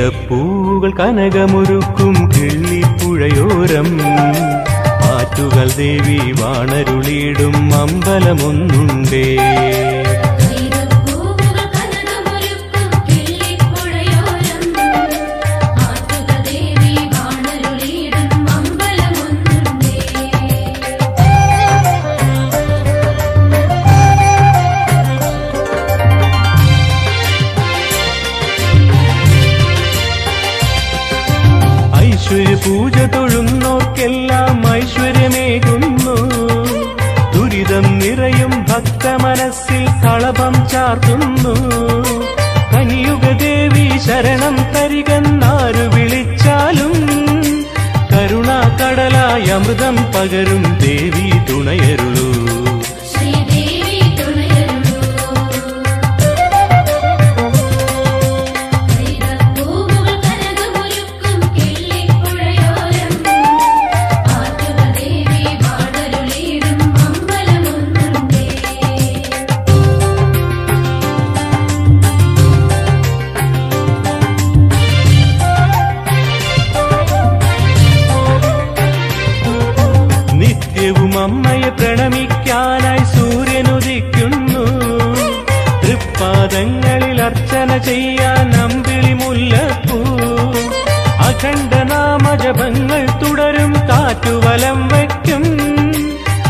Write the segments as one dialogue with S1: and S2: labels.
S1: പൂവുകൾ കനകമൊരുക്കും കിള്ളിപ്പുഴയോരം. ആറ്റുകൾ ദേവി വാണരുളിയിടും അമ്പലമൊന്നുണ്ടേ. അവർക്കെല്ലാം ഐശ്വര്യമേകുന്നു. ദുരിതം നിറയും ഭക്ത മനസ്സിൽ തളപം ചാർത്തുന്നു. കനിയുക ദേവി ശരണം തരികന്നാരു വിളിച്ചാലും കരുണാകടലായ അമൃതം പകരും ദേവി തുണയരുളൂ. പാദങ്ങളിൽ അർച്ചന ചെയ്യാൻ അമ്പിളി മുല്ലപ്പൂ. അഖണ്ഡനാമജപങ്ങൾ തുടരും കാറ്റുവലം വയ്ക്കും.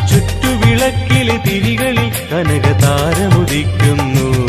S1: ചുറ്റുവിളക്കിലെ തിരികളിൽ കനകതാരമുദിക്കുന്നു.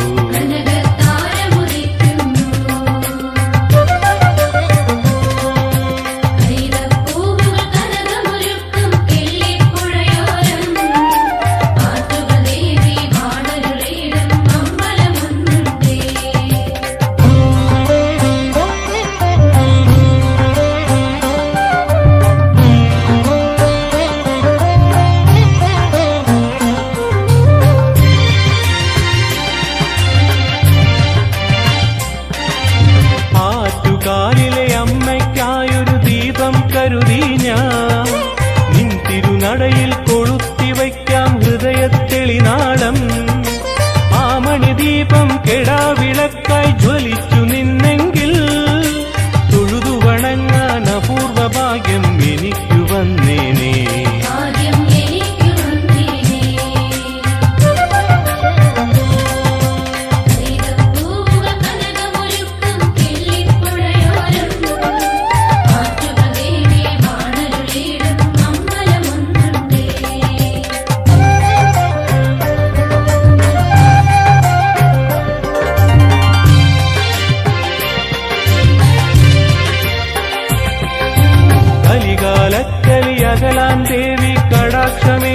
S1: కష్టమే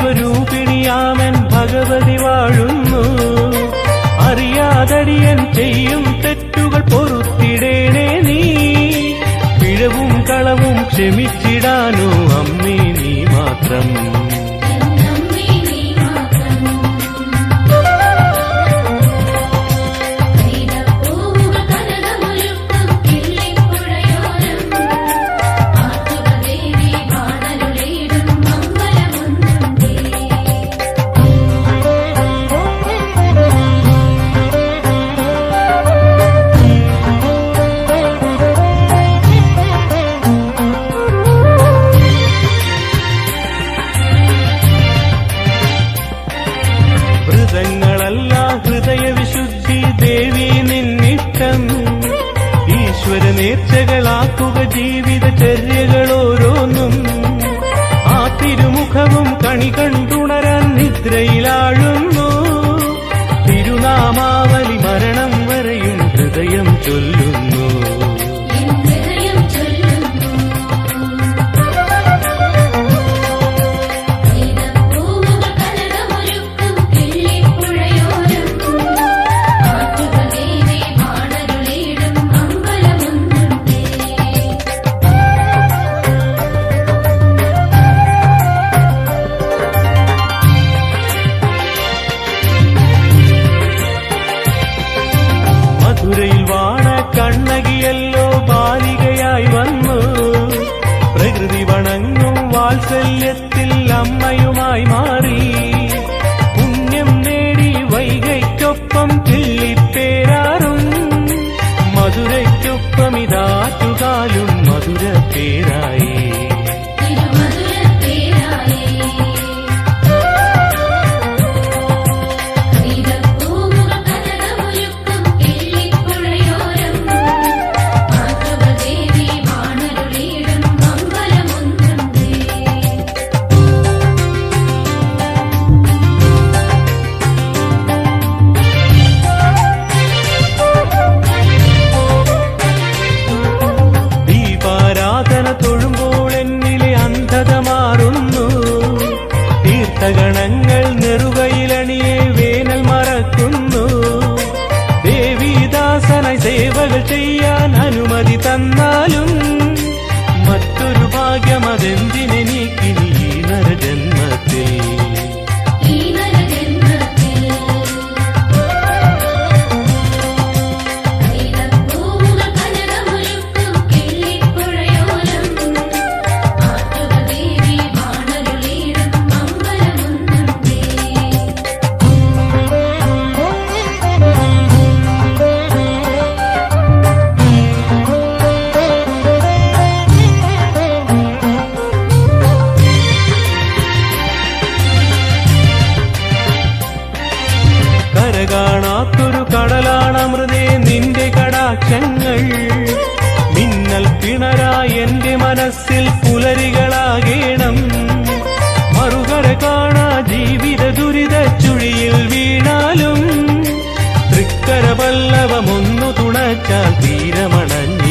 S1: സ്വരൂപിണിയാമൻ ഭഗവതി വാഴുന്നു. അറിയാതടിയൻ ചെയ്യും തെറ്റുകൾ പൊറുത്തിടേണേ നീ. പിഴവും കളവും ക്ഷമിച്ചിടാനോ അമ്മേ നീ മാത്രം. ഹൃദയം ചൊല്ലുന്നു. ചെയ്യാൻ അനുമതി തന്നാലും മറ്റൊരു ഭാഗ്യമതെന്തിനെനിക്കിനി ഈ നരജന്മത്തിൽ കടാക്ഷങ്ങൾ മിന്നൽ പിണരായി എന്റെ മനസ്സിൽ പുലരികളാകേണം. മറുകര കാണാ ജീവിത ദുരിത ചുഴിയിൽ വീണാലും. തൃക്കര പല്ലവമൊന്നു തുണച്ചാൽ തീരമണഞ്ഞിടാ